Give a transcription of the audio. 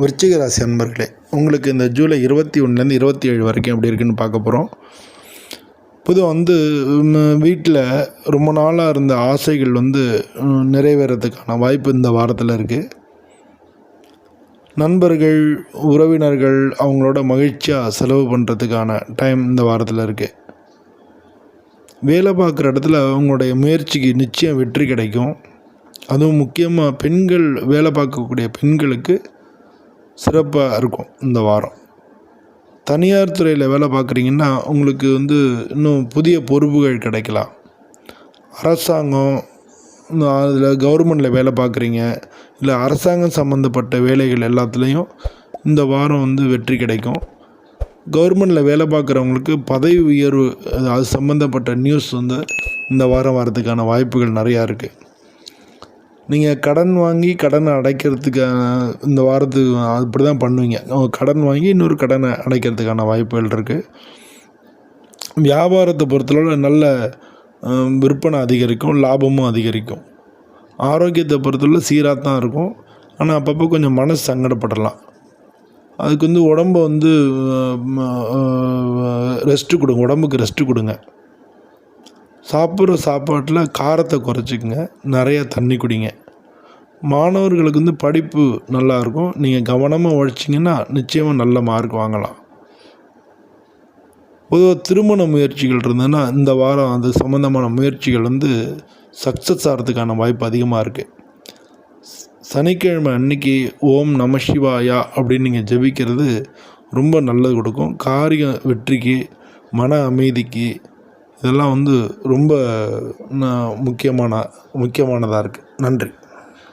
விருச்சிக ராசி அன்பர்களே உங்களுக்கு இந்த ஜூலை இருபத்தி ஒன்றுலேருந்து இருபத்தி ஏழு வரைக்கும் எப்படி இருக்குன்னு பார்க்க போகிறோம் பொதுவாக வந்து வீட்டில் ரொம்ப நாளாக இருந்த ஆசைகள் வந்து நிறைவேறதுக்கான வாய்ப்பு இந்த வாரத்தில் இருக்குது நண்பர்கள் உறவினர்கள் அவங்களோட மகிழ்ச்சியாக செலவு பண்ணுறதுக்கான டைம் இந்த வாரத்தில் இருக்குது வேலை பார்க்குற இடத்துல அவங்களுடைய முயற்சிக்கு நிச்சயம் வெற்றி கிடைக்கும். அதுவும் முக்கியமாக பெண்கள் வேலை பார்க்கக்கூடிய பெண்களுக்கு சிறப்பாக இருக்கும் இந்த வாரம். தனியார் துறையில் வேலை பார்க்குறீங்கன்னா உங்களுக்கு வந்து இன்னும் புதிய பொறுப்புகள் கிடைக்கலாம். அரசாங்கம் அதில் கவர்மெண்டில் வேலை பார்க்குறீங்க இல்லை அரசாங்கம் சம்மந்தப்பட்ட வேலைகள் எல்லாத்துலேயும் இந்த வாரம் வந்து வெற்றி கிடைக்கும். கவர்மெண்டில் வேலை பார்க்குறவங்களுக்கு பதவி உயர்வு அது அது சம்மந்தப்பட்ட நியூஸ் வந்து இந்த வாரம் வரதுக்கான வாய்ப்புகள் நிறையா இருக்குது நீங்கள் கடன் வாங்கி கடனை அடைக்கிறதுக்கான இந்த வாரத்துக்கு அப்படி தான் பண்ணுவீங்க கடன் வாங்கி இன்னொரு கடனை அடைக்கிறதுக்கான வாய்ப்புகள் இருக்குது வியாபாரத்தை பொறுத்தளவு நல்ல விற்பனை அதிகரிக்கும் லாபமும் அதிகரிக்கும். ஆரோக்கியத்தை பொறுத்தளவு சீராக தான் இருக்கும். ஆனால் அப்பப்போ கொஞ்சம் மனசு சங்கடப்படலாம். அதுக்கு வந்து உடம்ப வந்து ரெஸ்ட்டு கொடுங்க. உடம்புக்கு ரெஸ்ட்டு கொடுங்க. சாப்பிட்ற சாப்பாட்டில் காரத்தை குறைச்சிக்கங்க. நிறைய தண்ணி குடிங்க. மாணவர்களுக்கு வந்து படிப்பு நல்லா இருக்கும் நீங்கள் கவனமாக உழைச்சிங்கன்னா நிச்சயமாக நல்ல மார்க் வாங்கலாம். பொதுவாக திருமண முயற்சிகள் இருந்ததுன்னா இந்த வாரம் அது சம்மந்தமான முயற்சிகள் வந்து சக்ஸஸ் ஆகிறதுக்கான வாய்ப்பு அதிகமாக இருக்குது சனிக்கிழமை அன்னைக்கு ஓம் நம சிவாயா அப்படின்னு நீங்கள் ஜெபிக்கிறது ரொம்ப நல்லது கொடுக்கும். காரிய வெற்றிக்கு மன அமைதிக்கு இதெல்லாம் வந்து ரொம்ப முக்கியமான முக்கியமானதாக இருக்குது நன்றி.